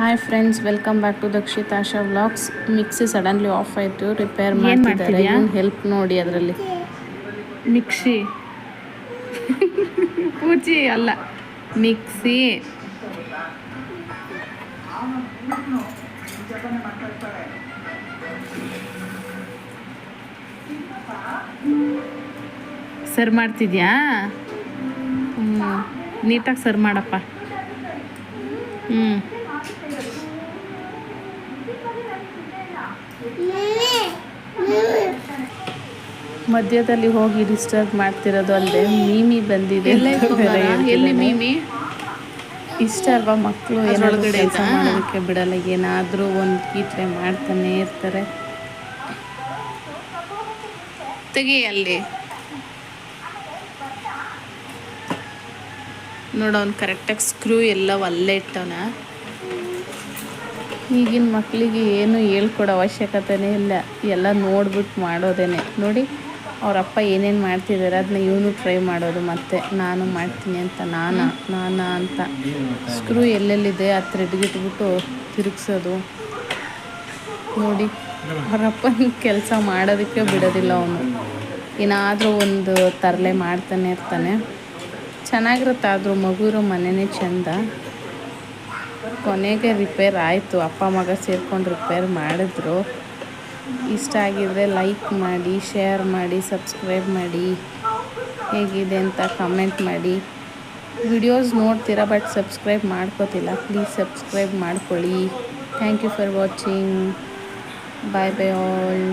Hi friends welcome back to Dakshitasha vlogs mixie suddenly off ಆಯಿತು repair ಮಾಡ್ತಿದ್ದಾರೆ? Help ನೋಡಿ ಅದರಲ್ಲಿ? ಮಿಕ್ಸಿ ಪೂಜಿ ಅಲ್ಲ ಮಿಕ್ಸಿ ಸರ್ ಮಾಡ್ತಿದ್ಯಾ? ಹ್ಞೂ ನೀಟಾಗಿ ಸರ್ ಮಾಡಪ್ಪ. ಹ್ಞೂ ಮಧ್ಯದಲ್ಲಿ ಹೋಗಿ ಡಿಸ್ಟರ್ಬ್ ಮಾಡ್ತಿರೋದು ಅಲ್ಲದೆ ಮೀಮಿ ಬಂದಿದೆ ಎಲ್ಲ ಮೀಮಿ? ಇಷ್ಟ ಅಲ್ವಾ ಮಕ್ಕಳು ಏನೊಳಗಡೆ ಮಾಡೋಕ್ಕೆ ಕೆಲಸ ಐತಾ? ಮಾಡೋದಕ್ಕೆ ಬಿಡಲ್ಲ ಏನಾದರೂ ಒಂದು ಕೀಟ್ರೆ ಮಾಡ್ತಾನೆ ಇರ್ತಾರೆ. ತೆಗಿ ಅಲ್ಲಿ. ನೋಡೋನು ಕರೆಕ್ಟಾಗಿ ಸ್ಕ್ರೂ ಎಲ್ಲ ಅಲ್ಲೇ ಇಟ್ಟವನ. ಈಗಿನ ಮಕ್ಕಳಿಗೆ ಏನು ಹೇಳ್ಕೊಡೋ ಅವಶ್ಯಕತೆನೇ ಇಲ್ಲ. ಎಲ್ಲ ನೋಡ್ಬಿಟ್ಟು ಮಾಡೋದೇನೆ. ನೋಡಿ ಅವರಪ್ಪ ಏನೇನು ಮಾಡ್ತಿದ್ದಾರೆ ಅದನ್ನ ಇವನು ಟ್ರೈ ಮಾಡೋದು ಮತ್ತೆ. ನಾನು ಮಾಡ್ತೀನಿ ಅಂತ ನಾನಾ ನಾನಾ ಅಂತ. ಸ್ಕ್ರೂ ಎಲ್ಲೆಲ್ಲಿದೆ? ಆ ಥ್ರೆಡ್ಗಿಟ್ಬಿಟ್ಟು ತಿರುಗಿಸೋದು. ನೋಡಿ ಅವರಪ್ಪನ ಕೆಲಸ ಮಾಡೋದಕ್ಕೆ ಬಿಡೋದಿಲ್ಲ ಅವನು. ಏನಾದರೂ ಒಂದು ತರಲೆ ಮಾಡ್ತಾನೆ ಇರ್ತಾನೆ. ಚೆನ್ನಾಗಿರುತ್ತೆ ಆದರೂ ಮಗು ಇರೋ ಮನೆಯೇ ಚೆಂದ. ಕೊನೆಗೆ ರಿಪೇರ್ ಆಯಿತು. ಅಪ್ಪ, ಮಗ ಸೇರ್ಕೊಂಡು ರಿಪೇರ್ ಮಾಡಿದ್ರು. ಇಷ್ಟ ಆಗಿದ್ರೆ ಲೈಕ್ ಮಾಡಿ ಶೇರ್ ಮಾಡಿ ಸಬ್ಸ್ಕ್ರೈಬ್ ಮಾಡಿ. ಹೇಗಿದೆ ಅಂತ ಕಮೆಂಟ್ ಮಾಡಿ. ವಿಡಿಯೋಸ್ ನೋಡ್ತೀರಾ ಬಟ್ ಸಬ್ಸ್ಕ್ರೈಬ್ ಮಾಡ್ಕೋತಿಲ್ಲ. ಪ್ಲೀಸ್ ಸಬ್ಸ್ಕ್ರೈಬ್ ಮಾಡ್ಕೊಳ್ಳಿ. Thank you for watching bye bye all